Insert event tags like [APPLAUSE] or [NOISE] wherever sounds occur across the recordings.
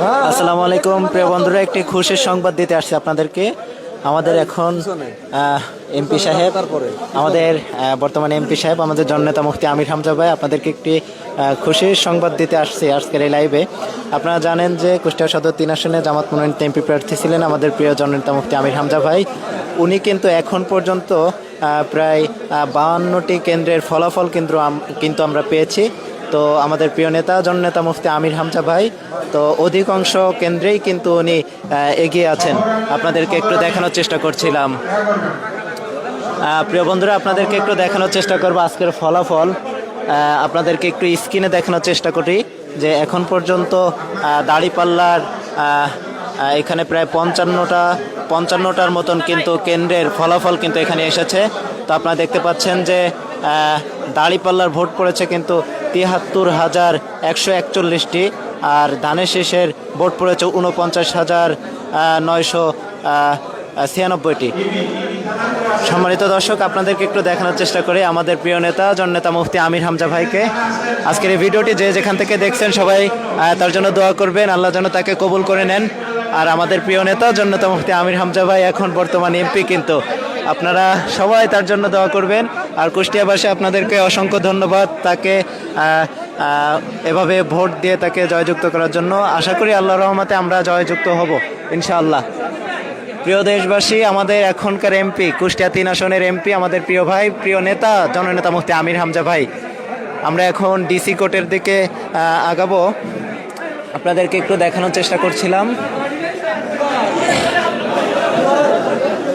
আসসালামু আলাইকুম প্রিয় বন্ধুরা একটি খুশির সংবাদ দিতে আসছে আপনাদেরকে। আমাদের এখন এমপি সাহেব আমাদের বর্তমানে এমপি সাহেব আমাদের জননেতা মুক্তি আমির হামজা ভাই আপনাদেরকে একটি খুশির সংবাদ দিতে আসছে আজকের এই লাইভে আপনারা জানেন যে কুষ্টিয়া সদর তিন আসনে জামাত মনোনীত এমপি প্রার্থী ছিলেন আমাদের প্রিয় জননেতা মুক্তি আমির হামজা ভাই। উনি কিন্তু এখন পর্যন্ত প্রায় বাহান্নটি কেন্দ্রের ফলাফল কিন্তু কিন্তু আমরা পেয়েছি। তো আমাদের প্রিয় নেতা জননেতা মুফতি আমির হামজা ভাই, তো অধিকাংশ কেন্দ্রেই কিন্তু উনি এগিয়ে আছেন। আপনাদেরকে একটু দেখানোর চেষ্টা করছিলাম। প্রিয় বন্ধুরা, আপনাদেরকে একটু দেখানোর চেষ্টা করব আজকের ফলাফল। আপনাদেরকে একটু স্ক্রিনে দেখানোর চেষ্টা করি যে এখন পর্যন্ত দাড়িপাল্লার এখানে প্রায় পঞ্চান্নটা, পঞ্চান্নটার মতন কিন্তু কেন্দ্রের ফলাফল কিন্তু এখানে এসেছে। তো আপনারা দেখতে পাচ্ছেন যে দাড়িপাল্লার ভোট পড়েছে কিন্তু তিয়াত্তর হাজার একশো একচল্লিশটি, আর ধানের শীষের ভোট পড়েছে উনপঞ্চাশ হাজার নয়শো ছিয়ানব্বইটি। সম্মানিত দর্শক, আপনাদেরকে একটু দেখানোর চেষ্টা করি আমাদের প্রিয় নেতা, জননেতা মুফতি আমির হামজা ভাইকে। আজকের এই ভিডিওটি যে যেখান থেকে দেখছেন সবাই তার জন্য দোয়া করবেন, আল্লাহ যেন তাকে কবুল করে নেন। আর আমাদের প্রিয় নেতা, জননেতা মুফতি আমির হামজা ভাই, এখন বর্তমান এমপি কিন্তু। আপনারা সবাই তার জন্য দোয়া করবেন। আর কুষ্টিয়াবাসী আপনাদেরকে অসংখ্য ধন্যবাদ তাকে এভাবে ভোট দিয়ে তাকে জয়যুক্ত করার জন্য। আশা করি আল্লাহ রহমতে আমরা জয়যুক্ত হব, ইনশাআল্লাহ। প্রিয় দেশবাসী, আমাদের এখনকার এমপি, কুষ্টিয়া তিন আসনের এমপি, আমাদের প্রিয় ভাই, প্রিয় নেতা, জননেতা মুফতি আমির হামজা ভাই। আমরা এখন ডিসি কোর্টের দিকে আগাবো। আপনাদেরকে একটু দেখানোর চেষ্টা করছিলাম।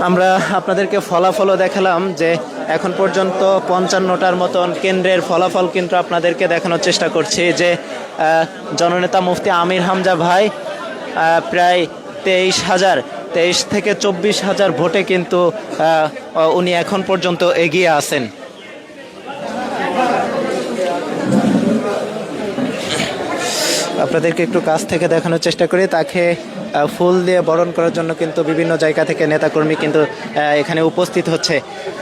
আমরা আপনাদেরকে ফলাফলও দেখালাম যে এখন পর্যন্ত পঞ্চান্নটার মতন কেন্দ্রের ফলাফল কিন্তু আপনাদেরকে দেখানোর চেষ্টা করছি যে জননেতা মুফতি আমির হামজা ভাই প্রায় তেইশ হাজার, তেইশ থেকে চব্বিশ হাজার ভোটে কিন্তু উনি এখন পর্যন্ত এগিয়ে আছেন। আপনাদেরকে একটু কাছ থেকে দেখানোর চেষ্টা করি। তাকে ফুল দিয়ে বরণ করার জন্য কিন্তু বিভিন্ন জায়গা থেকে নেতাকর্মী কিন্তু এখানে উপস্থিত হচ্ছে।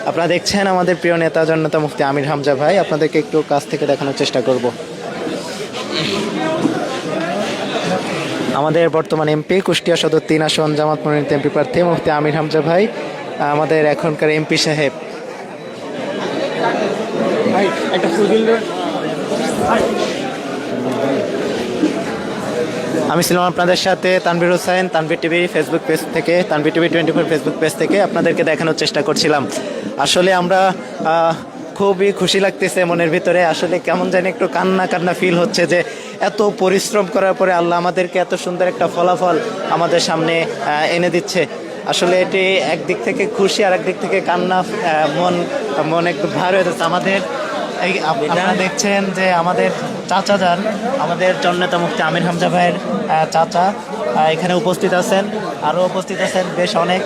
আপনারা দেখছেন আমাদের প্রিয় নেতা জননেতা মুফতি আমির হামজা ভাই। আপনাদেরকে একটু কাছ থেকে দেখানোর চেষ্টা করব। আমাদের বর্তমান এমপি, কুষ্টিয়া সদর তিন আসন, জামাত মনোনীত এমপি প্রার্থী মুফতি আমির হামজা ভাই, আমাদের এখনকার এমপি সাহেব। একটা আমি ছিলাম আপনাদের সাথে Tanvir Hossain, Tanvir TV Facebook page থেকে, Tanvir TV twenty four Facebook page থেকে আপনাদেরকে দেখানোর চেষ্টা করছিলাম। আসলে আমরা খুবই খুশি লাগতেছে মনের ভিতরে। আসলে কেমন জানি একটু কান্না কান্না ফিল হচ্ছে যে এত পরিশ্রম করার পরে আল্লাহ আমাদেরকে এত সুন্দর একটা ফলাফল আমাদের সামনে এনে দিচ্ছে। আসলে এটি একদিক থেকে খুশি আর একদিক থেকে কান্না মন মন একটু ভার হয়ে যাচ্ছে। আমাদের এই আপ- আপনারা দেখছেন যে আমাদের চাচা যান আমাদের জননেতা মুক্তি আমির হামজা ভাইয়ের চাচা এখানে উপস্থিত আছেন। আরও উপস্থিত আছেন বেশ অনেক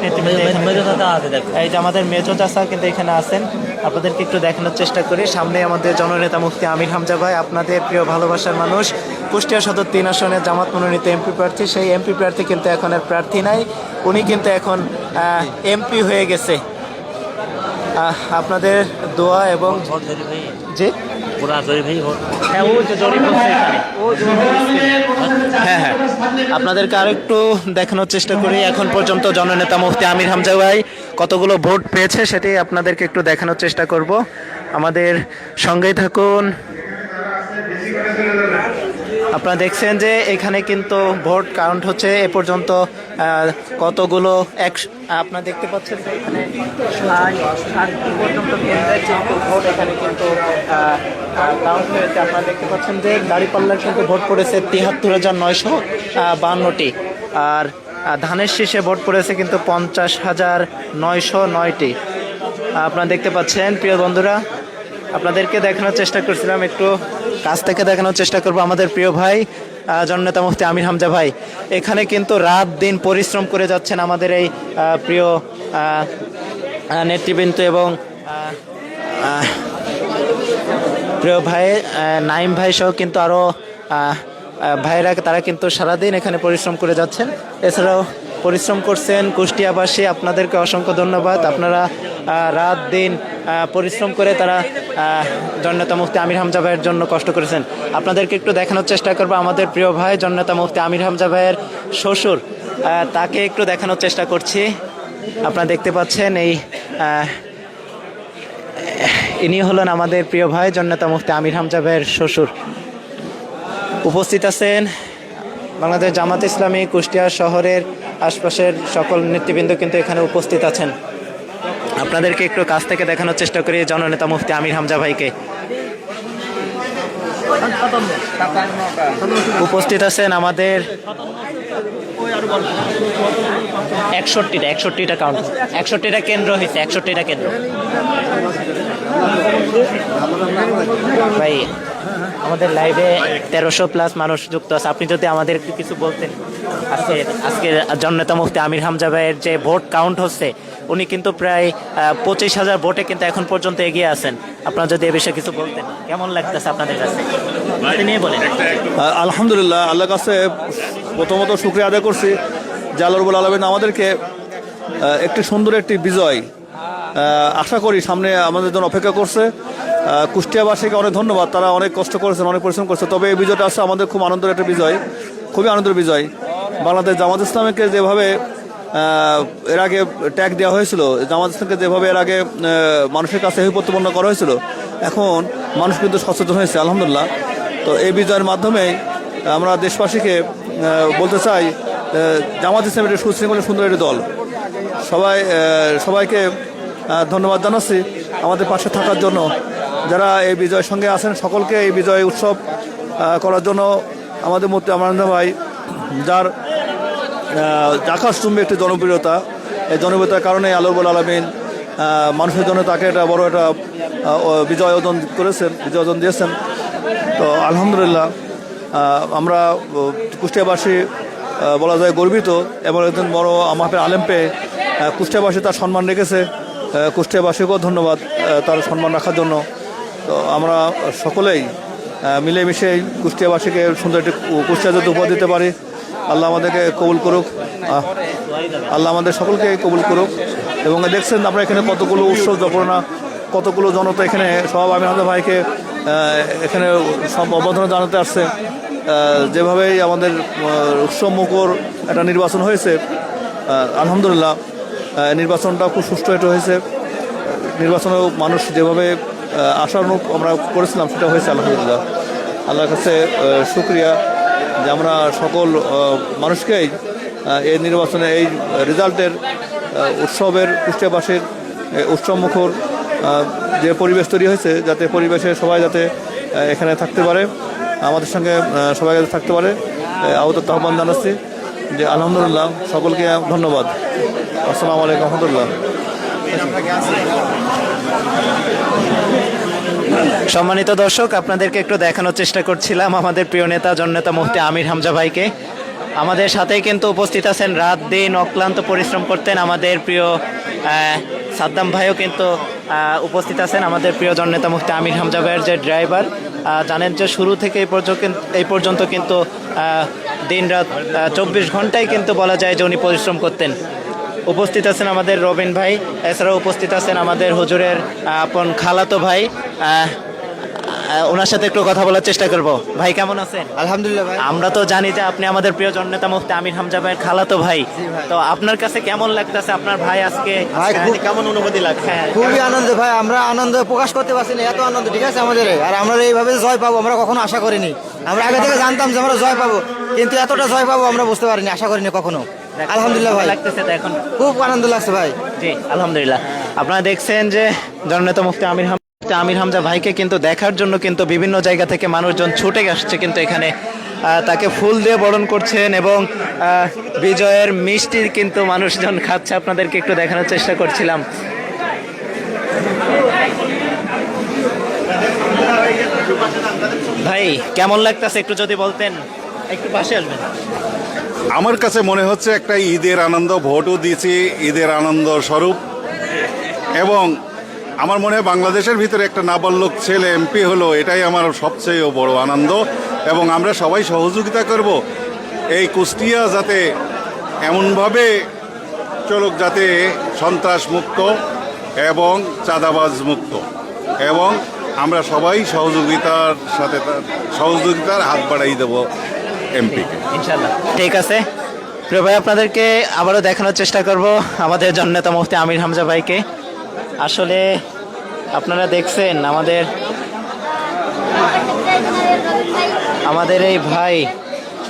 এই যে আমাদের মেজো চাচা কিন্তু এখানে আছেন। আপনাদেরকে একটু দেখানোর চেষ্টা করি। সামনে আমাদের জননেতা মুক্তি আমির হামজা ভাই আপনাদের প্রিয় ভালোবাসার মানুষ। কুষ্টিয়া সদর তিন আসনের জামাত মনোনীত এমপি প্রার্থী। সেই এমপি প্রার্থী কিন্তু এখন আর প্রার্থী নাই। উনি কিন্তু এখন এমপি হয়ে গেছে। আপনাদের দোয়া এবং যে হ্যাঁ। হ্যাঁ হ্যাঁ। আপনাদেরকে আরেকটু দেখানোর চেষ্টা করি। এখন পর্যন্ত জননেতা মুফতি আমির হামজা ভাই কতগুলো ভোট পেয়েছে সেটি আপনাদেরকে একটু দেখানোর চেষ্টা করব। আমাদের সঙ্গেই থাকুন। আপনারা দেখছেন যে এখানে কিন্তু ভোট কাউন্ট হচ্ছে এ পর্যন্ত কতগুলো এক, আপনারা দেখতে পাচ্ছেন যে এখানে পর্যন্ত কিন্তু ভোট এখানে কিন্তু কাউন্ট হয়েছে, আপনারা দেখতে পাচ্ছেন যে দাঁড়িপাল্লার কিন্তু ভোট পড়েছে তিয়াত্তর হাজার নয়শো বান্নটি। আর ধানের শীষে ভোট পড়েছে কিন্তু পঞ্চাশ হাজার নয়শো নয়টি। আপনারা দেখতে পাচ্ছেন, প্রিয় বন্ধুরা আপনাদেরকে দেখানোর চেষ্টা করছিলাম, একটু কাছ থেকে দেখানোর চেষ্টা করব আমাদের প্রিয় ভাই জননেতা মুফতি আমির হামজা ভাই। এখানে কিন্তু রাত দিন পরিশ্রম করে যাচ্ছেন আমাদের এই প্রিয় নেতৃবৃন্দ এবং প্রিয় ভাই নাইম ভাই সহ কিন্তু আরও ভাইরা, তারা কিন্তু সারাদিন এখানে পরিশ্রম করে যাচ্ছেন। এছাড়াও পরিশ্রম করছেন কুষ্টিয়াবাসী, আপনাদেরকে অসংখ্য ধন্যবাদ। আপনারা রাত দিন পরিশ্রম করে তারা জননেতা মুফতি আমির হামজা ভাইয়ের জন্য কষ্ট করেছেন। আপনাদেরকে একটু দেখানোর চেষ্টা করব আমাদের প্রিয় ভাই, জননেতা মুফতি আমির হামজা ভাইয়ের শ্বশুর। তাকে একটু দেখানোর চেষ্টা করছি। আপনারা দেখতে পাচ্ছেন এই ইনি হলেন আমাদের প্রিয় ভাই, জননেতা মুফতি আমির হামজা ভাইয়ের শ্বশুর। উপস্থিত আছেন বাংলাদেশ জামাত ইসলামী কুষ্টিয়া শহরের আশপাশের সকল নেতৃবৃন্দ কিন্তু এখানে উপস্থিত আছেন। আপনাদেরকে একটু কাছ থেকে দেখানোর চেষ্টা করি জননেতা মুফতি আমির হামজা ভাইকে। উপস্থিত আছেন আমাদের একষট্টিটা একষট্টিটা কাউন্ট একষট্টিটা কেন্দ্র হয়েছে একষট্টিটা কেন্দ্র। ভাই আমাদের লাইভে তেরোশো প্লাস মানুষ যুক্ত আছে। আপনি যদি আমাদের একটু কিছু বলতেন আজকে আজকের জননেতা মুফতি আমির হামজা ভাইয়ের যে ভোট কাউন্ট হচ্ছে, উনি কিন্তু প্রায় পঁচিশ হাজার ভোটে কিন্তু এখন পর্যন্ত এগিয়ে আছেন। আপনারা যদি এ বিষয়ে কিছু বলতেন, কেমন লাগতেছে আপনাদের কাছে? নিয়ে বলেন। আলহামদুলিল্লাহ আল্লাহর কাছে প্রথমত শুক্রিয়া আদায় করছি যে আল্লাহ রবুল আলমিন আমাদেরকে একটি সুন্দর একটি বিজয় আশা করি সামনে আমাদের জন্য অপেক্ষা করছে। কুষ্টিয়াবাসীকে অনেক ধন্যবাদ। তারা অনেক কষ্ট করেছেন, অনেক পরিশ্রম করছে। তবে এই বিজয়টা আসছে আমাদের খুব আনন্দের একটা বিজয়, খুবই আনন্দের বিজয়। বাংলাদেশ জামাত ইসলামকে যেভাবে এর আগে ট্যাগ দেওয়া হয়েছিল, জামাত ইসলামকে যেভাবে এর আগে মানুষের কাছে প্রতিপন্ন করা হয়েছিল, এখন মানুষ কিন্তু সচেতন হয়েছে, আলহামদুলিল্লাহ। তো এই বিজয়ের মাধ্যমে আমরা দেশবাসীকে বলতে চাই জামাত ইসলাম একটি সুশৃঙ্খল, সুন্দর একটি দল। সবাই সবাইকে ধন্যবাদ জানাচ্ছি। আমাদের পাশে থাকার জন্য যারা এই বিজয়ের সঙ্গে আছেন, সকলকে এই বিজয় উৎসব করার জন্য আমাদের মধ্যে আমার ভাই যার আকাশচুম্বী একটি জনপ্রিয়তা। এই জনপ্রিয়তার কারণে আলোরবুল আলমিন মানুষের জন্য তাকে একটা বড় একটা বিজয় অর্জন করেছেন, বিজয় অর্জন দিয়েছেন। তো আলহামদুলিল্লাহ আমরা কুষ্টিয়াবাসী বলা যায় গর্বিত। এবং একজন বড় আমাদের আলেম পেয়ে কুষ্টিয়াবাসী তার সম্মান রেখেছে। কুষ্টিয়াবাসীকেও ধন্যবাদ তার সম্মান রাখার জন্য। তো আমরা সকলেই মিলেমিশে কুষ্টিয়াবাসীকে সুন্দর একটি কুষ্টিয়া যদি উপহার দিতে পারি, আল্লাহ আমাদেরকে কবুল করুক আল্লাহ আমাদের সকলকে কবুল করুক। এবং দেখছেন আমরা এখানে কতগুলো উৎসব জপনা, কতগুলো জনতা এখানে সব আমি আমাদের ভাইকে এখানে সব অবদান জানাতে আসছে। যেভাবেই আমাদের উৎসব মুখর একটা নির্বাচন হয়েছে আলহামদুলিল্লাহ নির্বাচনটা খুব সুষ্ঠু হয়েছে। নির্বাচনেও মানুষ যেভাবে আশানুরূপ আমরা করেছিলাম, সেটা হয়েছে, আলহামদুলিল্লাহ। আল্লাহর কাছে শুক্রিয়া যে আমরা সকল মানুষকেই এই নির্বাচনে, এই রেজাল্টের উৎসবের কুষ্টিয়াবাসীর এই উৎসব যে পরিবেশ তৈরি হয়েছে, যাতে পরিবেশে সবাই যাতে এখানে থাকতে পারে, আমাদের সঙ্গে সবাই যাতে থাকতে পারে আহত আহ্বান জানাচ্ছি যে আলহামদুলিল্লাহ, সকলকে ধন্যবাদ। আসসালামু আলাইকুম রহমতুল্লাহ সম্মানিত দর্শক, আপনাদেরকে একটু দেখানোর চেষ্টা করছিলাম আমাদের প্রিয় নেতা, জননেতা মুফতি আমির হামজা ভাইকে। আমাদের সাথেই কিন্তু উপস্থিত আছেন, রাত দিন অক্লান্ত পরিশ্রম করতেন আমাদের প্রিয় সাদ্দাম ভাইও কিন্তু উপস্থিত আছেন আমাদের প্রিয় জননেতা মুফতি আমির হামজা ভাইয়ের যে ড্রাইভার। জানেন যে শুরু থেকে এই পর্যন্ত এই পর্যন্ত কিন্তু দিন রাত চব্বিশ ঘন্টায় কিন্তু বলা যায় যে উনি পরিশ্রম করতেন। উপস্থিত আছেন আমাদের রবিন ভাই, এছাড়াও উপস্থিত আছেন আমাদের হুজুরের আপন খালাতো ভাই ওনার সাথে একটু কথা বলার চেষ্টা করব। ভাই কেমন আছেন? আলহামদুলিল্লাহ ভাই। আমরা তো জানি যে আপনি আমাদের প্রিয় জননেতা মুফতি আমির হামজা ভাইয়ের খালাতো ভাই। তো আপনার কাছে কেমন লাগতেছে? আপনার ভাই আজকে কেমন অনুভূতি লাগছে? হ্যাঁ, খুবই আনন্দ ভাই আমরা আনন্দ প্রকাশ করতে পারছি না এত আনন্দ ঠিক আছে আমাদের? আর আমরা এইভাবে জয় পাবো আমরা কখনো আশা করিনি। আমরা আগে থেকে জানতাম যে আমরা জয় পাবো কিন্তু এতটা জয় পাবো আমরা বুঝতে পারিনি আশা করিনি কখনো। আলহামদুলিল্লাহ ভাই। লাগতেছে তো এখন খুব আনন্দ লাগছে ভাই। জি আলহামদুলিল্লাহ। আপনারা দেখছেন যে জননেতা মুফতি আমির হাম আমির হামজা ভাইকে কিন্তু দেখার জন্য কিন্তু বিভিন্ন জায়গা থেকে মানুষজন ছুটে আসছে কিন্তু এখানে তাকে ফুল দিয়ে বরণ করছেন এবং বিজয়ের মিষ্টি কিন্তু মানুষজন খাচ্ছে। আপনাদেরকে একটু দেখানোর চেষ্টা করছিলাম। ভাই, কেমন লাগতেছে একটু যদি বলতেন? একটু পাশে আসবেন। আমার কাছে মনে হচ্ছে একটা ঈদের আনন্দ, ভোটও দিয়েছি, ঈদের আনন্দ স্বরূপ। এবং আমার মনে হয় বাংলাদেশের ভিতরে একটা নাবালক ছেলে এমপি হলো, এটাই আমার সবচেয়ে বড় আনন্দ। এবং আমরা সবাই সহযোগিতা করব এই কুষ্টিয়া যাতে এমনভাবে চলুক যাতে সন্ত্রাস মুক্ত এবং চাঁদাবাজ মুক্ত। এবং আমরা সবাই সহযোগিতার সাথে তার- সহযোগিতার হাত বাড়াই দেব এমপিকে। ইনশাল্লাহ ঠিক আছে। প্রিয় ভাই, আপনাদেরকে আবারও দেখানোর চেষ্টা করব আমাদের জননেতা মুফতি আমির হামজা ভাইকে। আসলে আপনারা দেখছেন আমাদের আমাদের এই ভাই,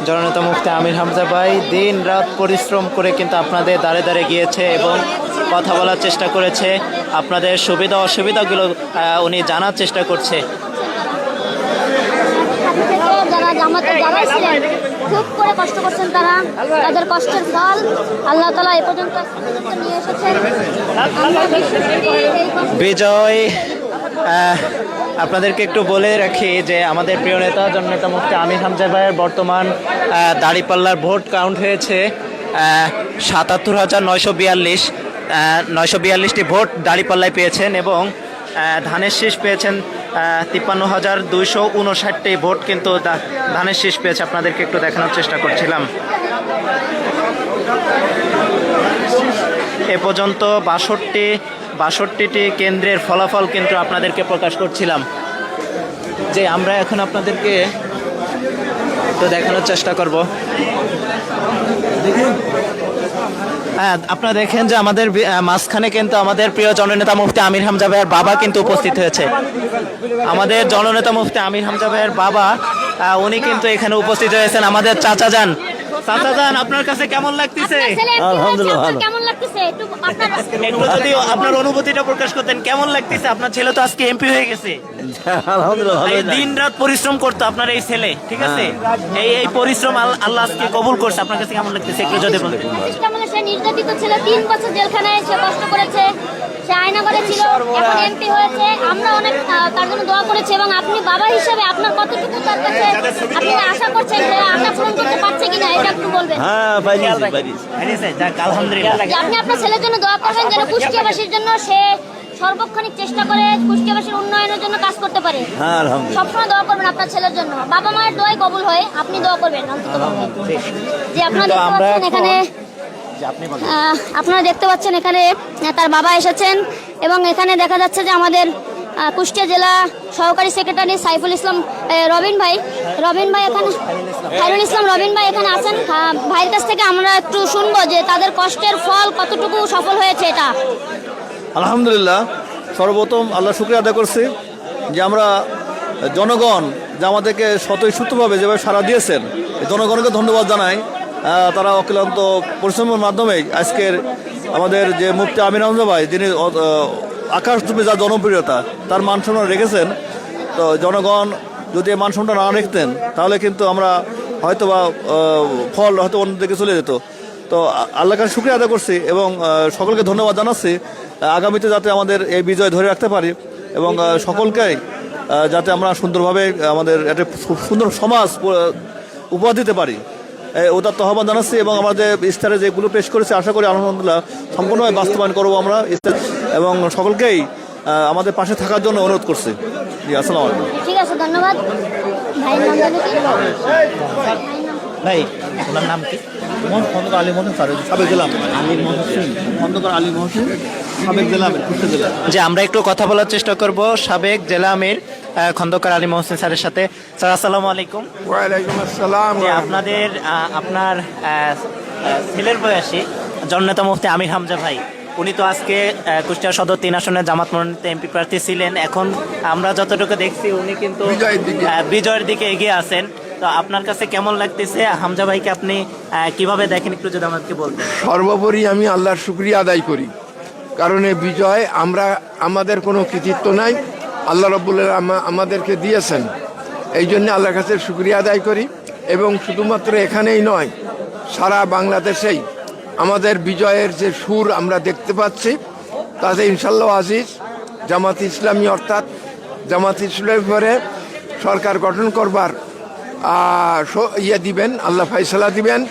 জননেতা মুফতি আমির হামজা ভাই দিন রাত পরিশ্রম করে কিন্তু আপনাদের দাঁড়ে দাঁড়ে গিয়েছে এবং কথা বলার চেষ্টা করেছে। আপনাদের সুবিধা, অসুবিধাগুলো উনি জানার চেষ্টা করছে। খুব করে কষ্ট করছেন তারা। তাদের কষ্টের ফল আল্লাহ তালা এ পর্যন্ত নিয়ে এসেছেন। বিজয় আপনাদেরকে একটু বলে রাখি যে আমাদের প্রিয় নেতা জননেতা মুফতি আমির হামজা ভাইয়ের বর্তমান দাঁড়িপাল্লার ভোট কাউন্ট হয়েছে সাতাত্তর হাজার নয়শো বিয়াল্লিশ নয়শো বিয়াল্লিশটি ভোট দাঁড়িপাল্লায় পেয়েছেন এবং ধানের শীষ পেয়েছেন তিপ্পান্ন হাজার দুইশো উনষাটটি ভোট কিন্তু ধানের শীষ পেয়েছে। আপনাদেরকে একটু দেখানোর চেষ্টা করছিলাম। এ পর্যন্ত বাষট্টি, বাষট্টিটি কেন্দ্রের ফলাফল কিন্তু আপনাদেরকে প্রকাশ করছিলাম। যে আমরা এখন আপনাদেরকে তো দেখানোর চেষ্টা করব। আপনারা দেখেন যে আমাদের মাঝখানে কিন্তু আমাদের প্রিয় জননেতা মুফতি আমির হামজা ভাইয়ের বাবা কিন্তু উপস্থিত হয়েছে। আমাদের জননেতা মুফতি আমির হামজা ভাইয়ের বাবা উনি কিন্তু এখানে উপস্থিত হয়েছেন। আমাদের চাচা যান। চাচা যান আপনার কাছে কেমন লাগতেছে? আলহামদুলিল্লাহ হয়েছে, আপনার কেমন লাগতেছে? একটু আপনার [LAUGHS] যদি আপনার অনুভূতিটা প্রকাশ করতেন কেমন লাগতেছে? আপনার ছেলে তো আজকে এমপি হয়ে গেছে। এই দিন রাত পরিশ্রম করতো আপনার এই ছেলে ঠিক আছে? এই এই পরিশ্রম আল্লাহ আজকে কবুল করছে। আপনার কাছে কেমন লাগতেছে? একটু যদি বলেন। সে নির্যাতিত ছিল তিন বছর জেলখানায় সে কষ্ট করেছে। সে আয়নাগরে ছিল এখন এমপি হয়েছে। আমরা অনেক তার জন্য দোয়া করেছি এবং আপনি বাবা হিসেবে আপনার কতটুকু তার কাছে আপনি আশা করছেন যে আশা পূরণ করতে পারছে কিনা এটা একটু বলবেন। আলহামদুলিল্লাহ। আপনি আপনার ছেলের জন্য দোয়া করবেন যেন কুষ্টিয়াবাসীর জন্য সে সর্বক্ষণিক চেষ্টা করে কুষ্টিয়াবাসীর উন্নয়নের জন্য কাজ করতে পারে। সবসময় দোয়া করবেন আপনার ছেলের জন্য। বাবা মায়ের দোয়াই কবুল হয় আপনি দোয়া করবেন অন্তত যে আপনারা দেখতে পাচ্ছেন এখানে আপনারা দেখতে পাচ্ছেন এখানে তার বাবা এসেছেন এবং এখানে দেখা যাচ্ছে যে আমাদের কুষ্টিয়া জেলা সহকারী সেক্রেটারি সাইফুল ইসলাম রবিন ভাই। রবিন ভাই এখানে খায়রুল ইসলাম রবিন ভাই এখানে আছেন। আহ, ভাইয়ের কাছ থেকে আমরা একটু শুনব যে তাদের কষ্টের ফল কতটুকু সফল হয়েছে এটা। আলহামদুলিল্লাহ সর্বপ্রথম আল্লাহ শুক্রিয়া আদায় করছি যে আমরা জনগণ যে আমাদেরকে স্বতঃস্ফূর্তভাবে যেভাবে সাড়া দিয়েছেন জনগণকে ধন্যবাদ জানাই। তারা অক্লান্ত পরিশ্রমের মাধ্যমে আজকের আমাদের যে মুফতি হামজা ভাই যিনি আহ, আকাশচুপি যা জনপ্রিয়তা তার মান সম্মান রেখেছেন তো জনগণ যদি এই মান সম্মান না রাখতেন তাহলে কিন্তু আমরা হয়তো বা ফল হয়তো অন্যদিকে চলে যেত। তো আ- আল্লাহর কাছে শুক্রিয়া আদায় করছি এবং সকলকে ধন্যবাদ জানাচ্ছি। আগামীতে যাতে আমাদের এই বিজয় ধরে রাখতে পারি এবং আহ, সকলকেই যাতে আমরা সুন্দরভাবে আমাদের একটা সুন্দর সমাজ উপহার দিতে পারি। উদাত্ত আহ্বান জানাচ্ছি এবং আমাদের ইস্তারে যেগুলো পেশ করেছে, আশা করি আলহামদুলিল্লাহ সম্পূর্ণভাবে বাস্তবায়ন করব আমরা ইস্তার- এবং সকলকেই আমাদের পাশে থাকার জন্য অনুরোধ করছি। জি, আসসালাম আলাইকুম। ঠিক আছে, ধন্যবাদ। ভাই ওনার নাম কি? খন্দকার আলী স্যার সাবেক জেলা আলী মোহসেন খন্দকার আলী মোহসেন সাবেক জেলা যে আমরা একটু কথা বলার চেষ্টা করব সাবেক জেলা আমির খন্দকার আলী মোহসেন স্যারের সাথে। স্যার আসসালামু আলাইকুম। ওয়ালাইকুম আসসালাম। আপনাদের আপনার ছেলের বয়সী জননেতা মুফতি আমির হামজা ভাই উনি তো আজকে কুষ্টিয়া সদর তিন আসনের জামাত মনোনীত এমপি প্রার্থী ছিলেন। এখন আমরা যতটুকু দেখছি উনি কিন্তু বিজয়ের দিকে। আহ, বিজয়ের দিকে এগিয়ে আছেন। তো আপনার কাছে কেমন লাগতেছে? হামজা ভাইকে আপনি কীভাবে দেখেন? একটু যদি আমাদেরকে বলতেন। সর্বোপরি আমি আল্লাহর শুক্রিয়া আদায় করি। কারণ এই বিজয় আমরা, আমাদের কোনো কৃতিত্ব নাই। আল্লাহ রব্বুল্লাহ আমাদেরকে দিয়েছেন। এই জন্য আল্লাহর কাছে শুক্রিয়া আদায় করি। এবং শুধুমাত্র এখানেই নয়, সারা বাংলাদেশেই আমাদের বিজয়ের যে সুর আমরা দেখতে পাচ্ছি, তাতে ইনশাল্লাহ আজিজ, জামাত ইসলামী অর্থাৎ জামাত ইসলামী পরে সরকার গঠন করবার ইয়ে দিবেন, আল্লাহ ফাইসালা দিবেন।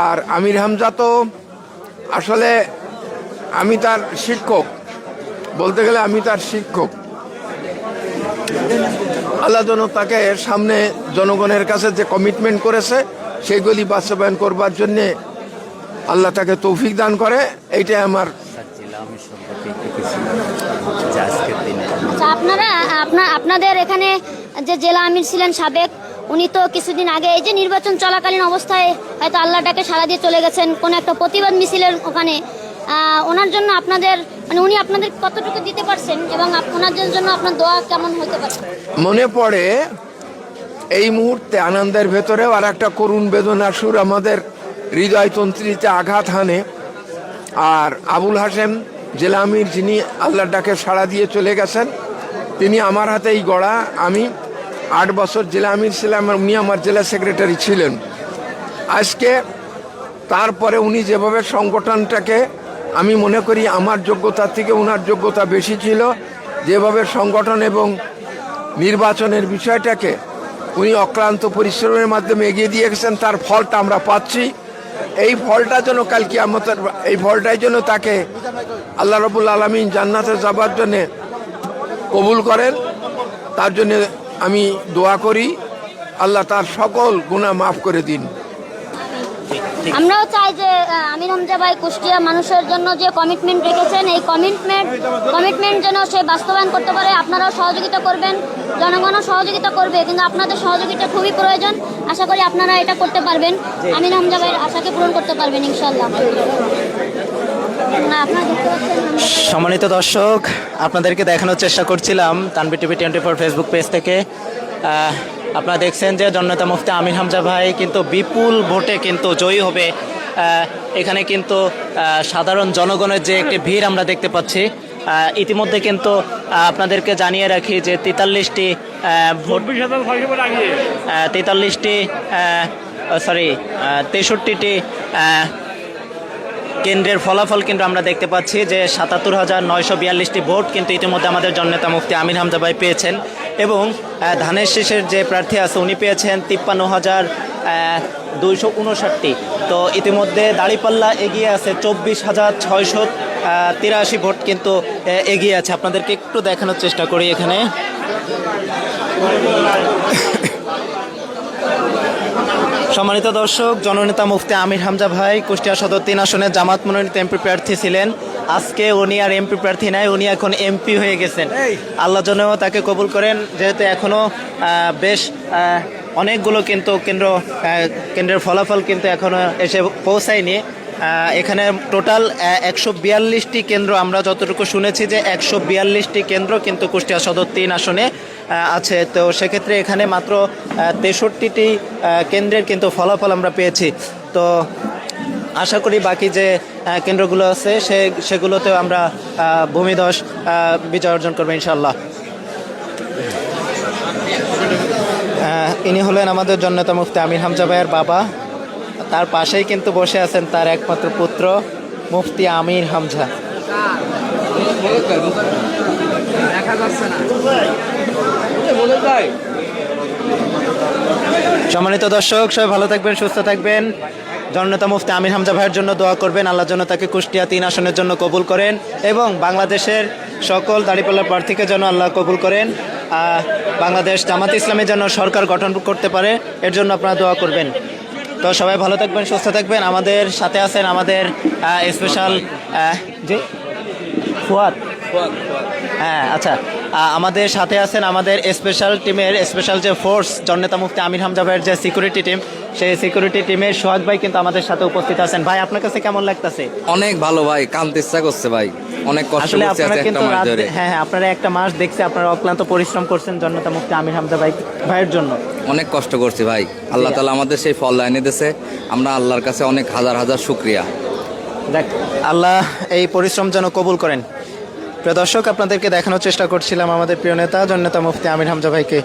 আর আমির হামজা তো আসলে আমি তার শিক্ষক। বলতে গেলে আমি তার শিক্ষক। আল্লাহ যেন তাকে সামনে জনগণের কাছে যে কমিটমেন্ট করেছে, সেগুলি বাস্তবায়ন করবার জন্যে আল্লাহ তাকে তৌফিক দান করে। এইটাই আমার আচ্ছা আপনারা আপনাদের এখানে যে জেলা আমির ছিলেন সাবেক উনি তো কিছুদিন আগে এই যে নির্বাচন চলাকালীন অবস্থায় হয়তো আল্লাহটাকে সারা দিয়ে চলে গেছেন, কোন একটা প্রতিবাদ মিছিলের ওখানে। ওনার জন্য আপনাদের মানে উনি আপনাদের কতটুকু দিতে পারছেন এবং ওনার জন্য আপনার দোয়া কেমন হতে পারে? মনে পড়ে, এই মুহূর্তে আনন্দের ভেতরেও আর একটা করুণ বেদনা সুর আমাদের হৃদয়তন্ত্রীতে আঘাত হানে। আর আবুল হাসেম জেলামির যিনি আল্লাহর ডাকে সাড়া দিয়ে চলে গেছেন, তিনি আমার হাতেই গড়া, আমি আট বছর জেলা আমির ছিলাম উনি আমার জেলা সেক্রেটারি ছিলেন। আজকে তারপরে উনি যেভাবে সংগঠনটাকে, আমি মনে করি আমার যোগ্যতার থেকে ওনার যোগ্যতা বেশি ছিল, যেভাবে সংগঠন এবং নির্বাচনের বিষয়টাকে উনি অক্লান্ত পরিশ্রমের মাধ্যমে এগিয়ে দিয়ে গেছেন তার ফলটা আমরা পাচ্ছি। এই ফলটা যেন কালকে আমাদের এই ফলটাই যেন তাকে আল্লাহ রবুল আলমিন জান্নাতে যাবার জন্যে কবুল করেন, তার জন্য আমি দোয়া করি আল্লাহ তার সকল গুণা মাফ করে দিন। আমরাও চাই যে আমির হামজা ভাই কুষ্টিয়া মানুষের জন্য যে কমিটমেন্ট রেখেছেন এই কমিটমেন্ট কমিটমেন্ট যেন সে বাস্তবায়ন করতে পারে আপনারাও সহযোগিতা করবেন জনগণও সহযোগিতা করবে কিন্তু আপনাদের সহযোগিতা খুবই প্রয়োজন। আশা করি আপনারা এটা করতে পারবেন। আমির হামজা ভাইয়ের আশাকে পূরণ করতে পারবেন ইনশাল্লাহ না, আপনারা দেখতে পাচ্ছেন আমরা- সম্মানিত দর্শক আপনাদেরকে দেখানোর চেষ্টা করছিলাম Tanvir TV twenty four Facebook page থেকে। আপনারা দেখছেন যে জননেতা মুফতি আমির হামজা ভাই কিন্তু বিপুল ভোটে কিন্তু জয়ী হবে। এখানে কিন্তু সাধারণ জনগণের যে একটি ভিড় আমরা দেখতে পাচ্ছি। ইতিমধ্যে কিন্তু আপনাদেরকে জানিয়ে রাখি যে তেতাল্লিশটি ভোট তেতাল্লিশটি সরি তেষট্টিটি কেন্দ্রের ফলাফল কিন্তু আমরা দেখতে পাচ্ছি যে সাতাত্তর হাজার নয়শো বিয়াল্লিশটি ভোট কিন্তু ইতিমধ্যে আমাদের জননেতা মুফতি আমির হামজা ভাই পেয়েছেন। এবং ধানের শেষের যে প্রার্থী আছে উনি পেয়েছেন তিপ্পান্ন হাজার দুইশো উনষাটটি। তো ইতিমধ্যে দাড়িপাল্লা এগিয়ে আছে, চব্বিশ হাজার ছয়শো তিরাশি ভোট কিন্তু এগিয়ে আছে। আপনাদেরকে একটু দেখানোর চেষ্টা করি এখানে। সম্মানিত দর্শক জননেতা মুফতি আমির হামজা ভাই কুষ্টিয়া সদর তিন আসনে জামাত মনোনীত এমপি প্রার্থী ছিলেন। আজকে উনি আর এমপি প্রার্থী নাই উনি এখন এমপি হয়ে গেছেন। আল্লাহ জন্য তাকে কবুল করেন যেহেতু এখনও বেশ অনেকগুলো কিন্তু কেন্দ্র কেন্দ্রের ফলাফল কিন্তু এখনও এসে পৌঁছায়নি। এখানে টোটাল একশো বিয়াল্লিশটি কেন্দ্র আমরা যতটুকু শুনেছি যে একশো বিয়াল্লিশটি কেন্দ্র কিন্তু কুষ্টিয়া সদর তিন আসনে আছে। তো সেক্ষেত্রে এখানে মাত্র তেষট্টিটি কেন্দ্রের কিন্তু ফলাফল আমরা পেয়েছি। তো আশা করি বাকি যে কেন্দ্রগুলো আছে, সে, সেগুলোতেও আমরা ভূমিধস বিজয় অর্জন করব ইনশাল্লাহ ইনি হলেন আমাদের জন্নতা মুফতি আমির হামজা ভাইয়ের বাবা। তার পাশেই কিন্তু বসে আছেন তার একমাত্র পুত্র মুফতি আমির হামজা। সম্মানিত দর্শক, সবাই ভালো থাকবেন, সুস্থ থাকবেন। জননেতা মুফতি আমির হামজা ভাইয়ের জন্য দোয়া করবেন, আল্লাহ জন্য তাকে কুষ্টিয়া তিন আসনের জন্য কবুল করেন এবং বাংলাদেশের সকল দাঁড়িপাল্লা প্রার্থীকে যেন আল্লাহ কবুল করেন। বাংলাদেশ জামাত ইসলামের জন্য সরকার গঠন করতে পারে, এর জন্য আপনারা দোয়া করবেন। তো সবাই ভালো থাকবেন সুস্থ থাকবেন। আমাদের সাথে আছেন আমাদের স্পেশাল যে ফুয়াদ। হ্যাঁ আচ্ছা। আমাদের সাথে আছেন আমাদের স্পেশাল টিমের স্পেশাল যে ফোর্স জননেতা মুফতি আমির হামজা ভাইয়ের যে সিকিউরিটি টিম সেই সিকিউরিটি টিমের সোহাগ ভাই কিন্তু আমাদের সাথে উপস্থিত আছেন। ভাই আপনার কাছে কেমন লাগতেছে? অনেক ভালো ভাই কামতে ইচ্ছা করছে ভাই। অনেক কষ্ট করছে আপনারা আজকে কিন্তু একটা মাস ধরে। হ্যাঁ হ্যাঁ আপনারা একটা মাস দেখছে আপনারা অক্লান্ত পরিশ্রম করছেন জননেতা মুফতি আমির হামজা ভাই ভাইয়ের জন্য। অনেক কষ্ট করছি ভাই। আল্লাহ তালা আমাদের সেই ফল লাইনে দিয়েছে। আমরা আল্লাহর কাছে অনেক হাজার হাজার শুক্রিয়া। দেখ আল্লাহ এই পরিশ্রম যেন কবুল করেন। প্রিয় দর্শক, আপনাদেরকে দেখানোর চেষ্টা করছিলাম আমাদের প্রিয় নেতা, জননেতা মুফতি আমির হামজা ভাইকে।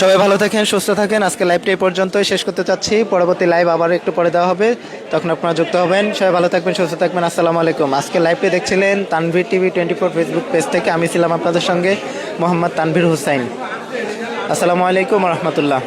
সবাই ভালো থাকেন, সুস্থ থাকেন। আজকে লাইভটা এই পর্যন্তই শেষ করতে চাচ্ছি। পরবর্তী লাইভ আবার একটু পরে দেওয়া হবে। তখন আপনারা যুক্ত হবেন। সবাই ভালো থাকবেন, সুস্থ থাকবেন। আসসালামু আলাইকুম। আজকে লাইভটি দেখছিলেন Tanvir TV twenty four Facebook page থেকে। আমি ছিলাম আপনাদের সঙ্গে মোহাম্মদ তানভীর হুসাইন। আসসালামু আলাইকুম রহমতুল্লাহ।